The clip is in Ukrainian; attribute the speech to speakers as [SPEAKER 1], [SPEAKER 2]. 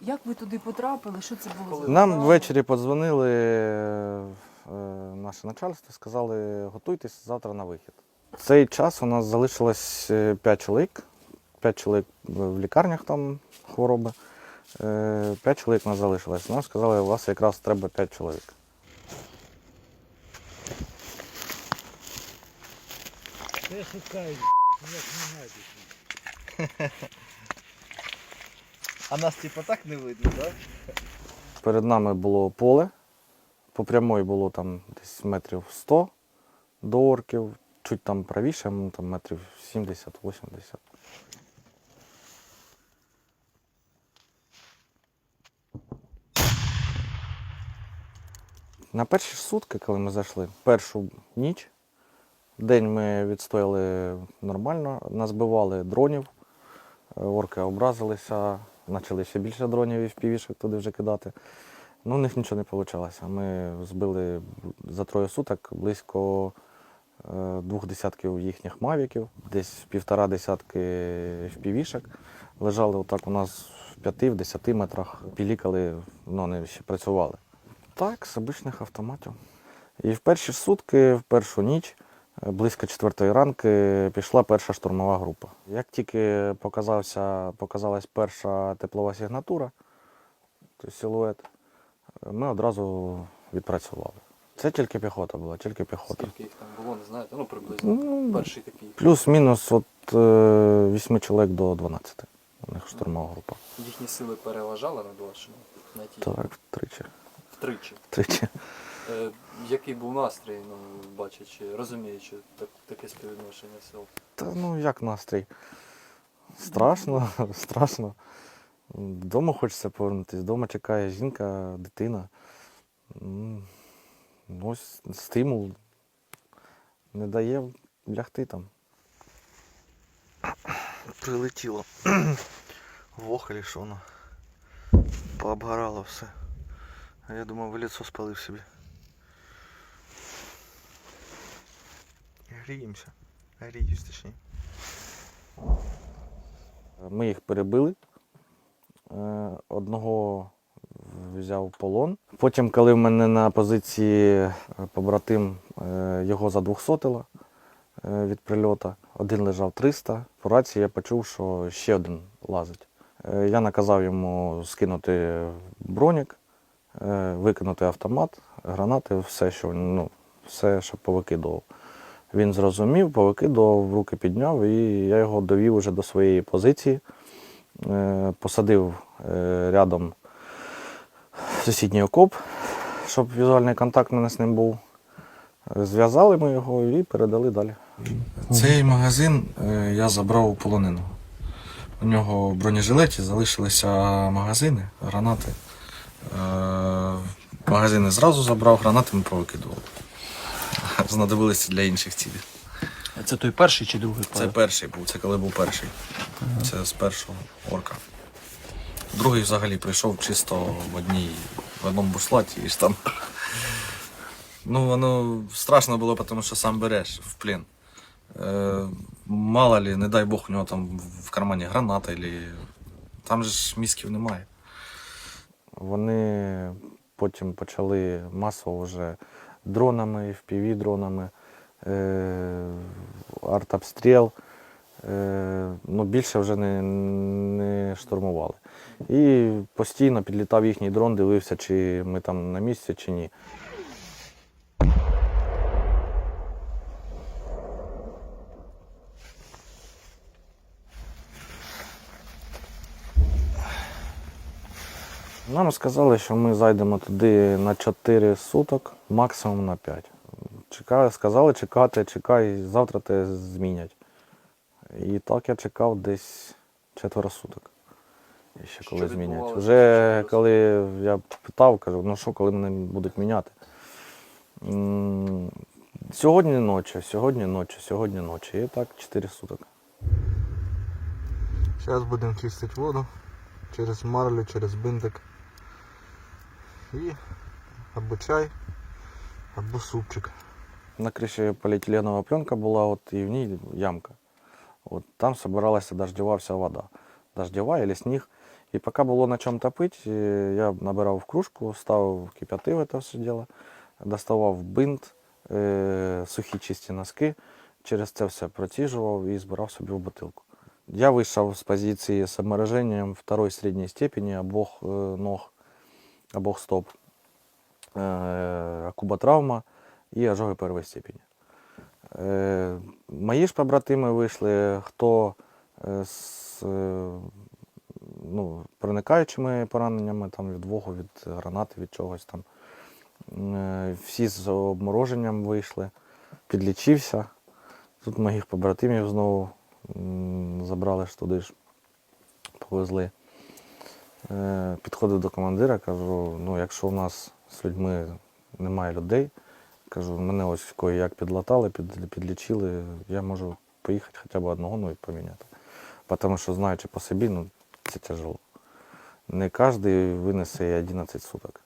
[SPEAKER 1] Як ви туди потрапили? Що це було за
[SPEAKER 2] Нам ввечері подзвонили е, наше начальство, сказали, готуйтесь завтра на вихід. В цей час у нас залишилось 5 чоловік. 5 чоловік в лікарнях там хвороби. 5 чоловік у нас залишилось. Нам сказали, у вас якраз треба 5 чоловік.
[SPEAKER 3] Це шукають, як не знайдуть.
[SPEAKER 4] А нас типа так не видно, так?
[SPEAKER 2] Перед нами було поле. По прямої було там десь метрів 100 до орків, чуть там правіше, там метрів 70-80. На перші сутки, коли ми зайшли, першу ніч, день ми відстояли нормально, назбивали дронів, е, орки образилися, почали ще більше дронів і впівішок туди вже кидати. Ну, у них нічого не вийшло. Ми збили за троє суток близько е, двох десятків їхніх мавіків, десь півтора десятки впівішок. Лежали отак у нас в 5-10 метрах, пілікали, ну, вони ще працювали. Так, з обичних автоматів. І в перші сутки, в першу ніч, близько четвертої ранки, пішла перша штурмова група. Як тільки показався, показалась перша теплова сигнатура, тобто силует, е, ми одразу відпрацювали. Це тільки піхота була, тільки піхота.
[SPEAKER 5] Скільки їх там було, не знаєте? Ну, приблизно.
[SPEAKER 2] Ну,
[SPEAKER 5] Перший такий.
[SPEAKER 2] Плюс-мінус від 8 чоловік до 12. У них штурмова група.
[SPEAKER 5] Їхні сили переважали над вашими на тій
[SPEAKER 2] Так, втричі.
[SPEAKER 5] втричі.
[SPEAKER 2] Втричі.
[SPEAKER 5] Е, який був настрій, ну, бачачи, розуміючи так, таке співвідношення сил?
[SPEAKER 2] Та ну як настрій? Страшно, страшно. Додому хочеться повернутися. Дома чекає жінка, дитина. Ну, Ось стимул не дає лягти там.
[SPEAKER 4] Прилетіло. Вохалі що воно. Пообгорало все. А я думав, в лицо спалив собі. Гріємося. Гріюсь точніше.
[SPEAKER 2] Ми їх перебили. Е, Одного взяв полон. Потім, коли в мене на позиції е, побратим е, його задвохсотило е, від прильота, один лежав 300. По рації я почув, що ще один лазить. Я наказав йому скинути бронік, викинути автомат, гранати, все, що, ну, все, що повикидував. Він зрозумів, повикидував, руки підняв, і я його довів уже до своєї позиції. Е, Посадив е, рядом сусідній окоп, щоб візуальний контакт мене з ним був. Зв'язали ми його і передали далі. Цей магазин е, я забрав у полонину. У нього в бронежилеті залишилися магазини, гранати. Магазини зразу забрав, гранати ми повикидували. Знадобилися для інших цілей.
[SPEAKER 5] Це той перший чи другий
[SPEAKER 2] Це перший був, це коли був перший. Це з першого орка. Другий взагалі прийшов чисто в одній, в одному бушлаті і ж там. Ну, воно страшно було, тому що сам береш в плен. Е, мало ли, не дай Бог, у нього там в кармані граната, або... там же ж мізків немає. Вони потім почали масово вже дронами, FPV-дронами, е, артобстріл. Е, ну, більше вже не, не штурмували. І постійно підлітав їхній дрон, дивився, чи ми там на місці, чи ні. Нам сказали, що ми зайдемо туди на 4 суток, максимум на 5. Чекали, сказали чекати, чекай, завтра те змінять. І так я чекав десь четверо суток. І ще коли
[SPEAKER 5] Що
[SPEAKER 2] змінять. Вже коли я питав, кажу, ну що, коли мене будуть міняти? Сьогодні ночі, сьогодні ночі, сьогодні ночі. І так 4 суток.
[SPEAKER 4] Зараз будемо чистити воду через марлю, через бинтик. І або чай, або супчик.
[SPEAKER 2] На криші поліетиленова пленка була, от, і в ній ямка. От, там збиралася дождєва вся вода. Дождєва або сніг. І поки було на чому топити, е, я набирав в кружку, ставив кип'ятив це все діло, доставав бинт, е, сухі чисті носки, через це все проціжував і збирав собі в бутилку. Я вийшов з позиції з обмороженням второї середньої степені обох е, ног, обох стоп, е, куботравма і ожоги першої степені. Е, мої ж побратими вийшли, хто е, з ну, проникаючими пораненнями там, від вогу, від гранати, від чогось там. Всі з обмороженням вийшли, підлічився. Тут моїх побратимів знову забрали ж туди ж, повезли. Е, Підходив до командира, кажу, ну якщо у нас з людьми немає людей, кажу, мене ось кое-як підлатали, під, підлічили, я можу поїхати хоча б одного ну, і поміняти. Тому що, знаючи по собі, ну, це тяжело. Не кожен винесе 11 суток.